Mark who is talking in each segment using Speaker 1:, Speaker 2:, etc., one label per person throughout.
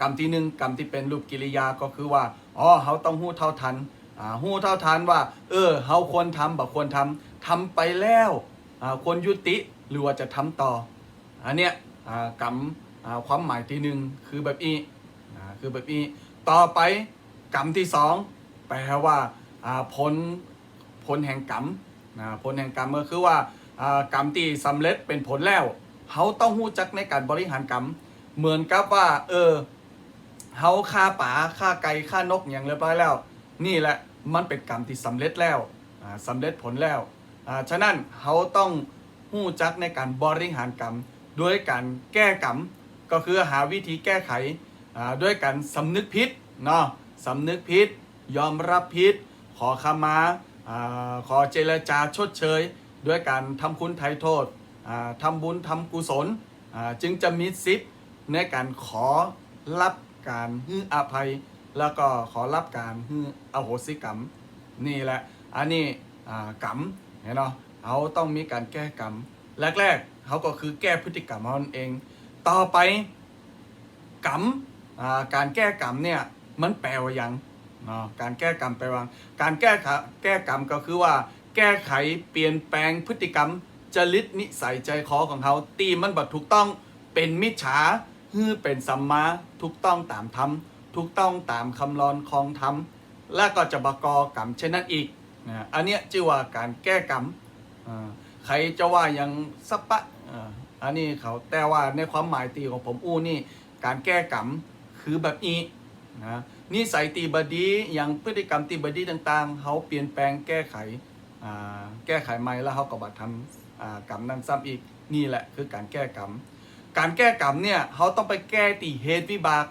Speaker 1: กรรมที่หนึ่งกรรมที่เป็นรูปกิริยาก็คือว่าอ๋อเขาต้องหู้เท่าทันหู้เท่าทันว่า เออเขาควรทำแบ่ควรทำทำไปแล้วควรยุติหรือว่าจะทำต่ออันเนี้ยกรรมความหมายที่หนึ่งคือแบบนี้คือแบบนี้ต่อไปกรรมที่สองแปลว่าผลผลแห่งกรรมผลแห่งกรรมก็คือว่ากรรมที่สำเร็จเป็นผลแล้วเขาต้องหู้จักในการบริหารกรรม เหมือนกับว่า เออเขาฆ่าป่าฆ่าไก่ฆ่านกอย่างเรียบร้อยแล้ว นี่แหละมันเป็นกรรมที่สำเร็จแล้วอ่าสำเร็จผลแล้วฉะนั้นเขาต้องหู้จักในการบริหารกรรมด้วยการแก้กรรมก็คือหาวิธีแก้ไขด้วยการสำนึกผิดเนาะสำนึกผิดยอมรับผิดขอขมาอขอเจรจาชดเชย ด้วยการทำคุณไทยโทษอ่าทำบุญทำกุศลจึงจะมีสิทธิ์ ในการขอรับการฮืออภัย แล้วก็ขอรับการฮืออโหสิกรรม นี่แหละ อันนี้กรรมเห็นเนาะเขาต้องมีการแก้กรรมแรกๆเขาก็คือแก้พฤติกรรมของตนเอง ต่อไปกรรมการแก้กรรมเนี่ยมันแปลว่ายังการแก้กรรมแปลว่าการแก้ขะแก้กรรมก็คือว่า แก้ไขเปลี่ยนแปลงพฤติกรรมจริตนิสัยใจคอของเขาตีมันบัดถูกต้องเป็นมิจฉา ฮือเป็นสัมมาถูกต้องตามธรรมถูกต้องตามคำรอนของธรรมและก็จะบกอกรรมเช่นนั้นอีกนะอันเนี้ยชื่อว่าการแก้กรรมอ่าใครจะว่ายังสัปปะอันนี้เขาแต่ว่าในความหมายตีของผมอู้นี่ การแก้กรรมคือแบบนี้นะนิสัยตีบดีอย่างพฤติกรรมตีบดีต่างๆเขาเปลี่ยนแปลงแก้ไขแก้ไขใหม่แล้วเขาก็บัดทำกรรมนั้นซ้ำอีกนี่แหละคือการแก้กรรม การแก้กรรมเนี่ยเขาต้องไปแก้ตีเหตุวิบาก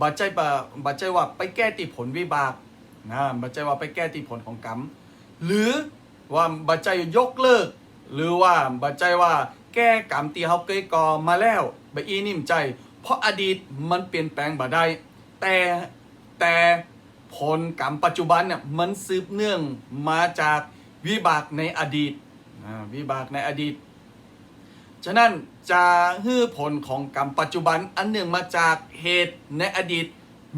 Speaker 1: บัจใจบบัจใจว่าไปแก้ตีผลวิบากนะบัจจัยว่าไปแก้ที่ผลของกรรมหรือว่าบัจจัยยกเลิก หรือว่าบัจจัยว่าแก้กรรมที่เขาเคยก่อมาแล้วบอีนิ่มใจ เพราะอดีตมันเปลี่ยนแปลงบ่ได้แต่แต่ผลกรรมปัจจุบันเนี่ยมันสืบเนื่องมาจากวิบากในอดีตอ่าวิบากในอดีต ฉะนั้นจะฮื้อผลของกรรมปัจจุบันอันเนื่องมาจากเหตุในอดีต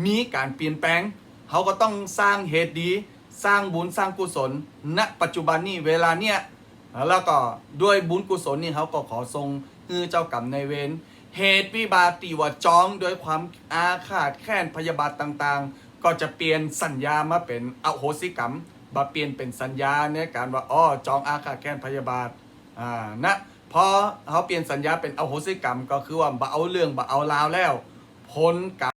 Speaker 1: มีการเปลี่ยนแปลงเขาก็ต้องสร้างเหตุดี สร้างบุญสร้างกุศล ณ ปัจจุบันนี้เวลาเนี้ยแล้วก็ด้วยบุญกุศลนี่เขาก็ขอทรงฮื้อเจ้ากรรมในเวรเหตุวิบาตีว่าจองด้วยความอาฆาตแค้นพยาบาทต่างๆ ก็จะเปลี่ยนสัญญามาเป็นอโหสิกรรมมาเปลี่ยนเป็นสัญญาในการว่าอ๋อจองอาฆาตแค้นพยาบาทอ่านะ พอเขาเปลี่ยนสัญญาเป็นอโหสิกรรม ก็คือว่าบ่เอาเรื่องบ่เอาราวแล้วพ้นกรรม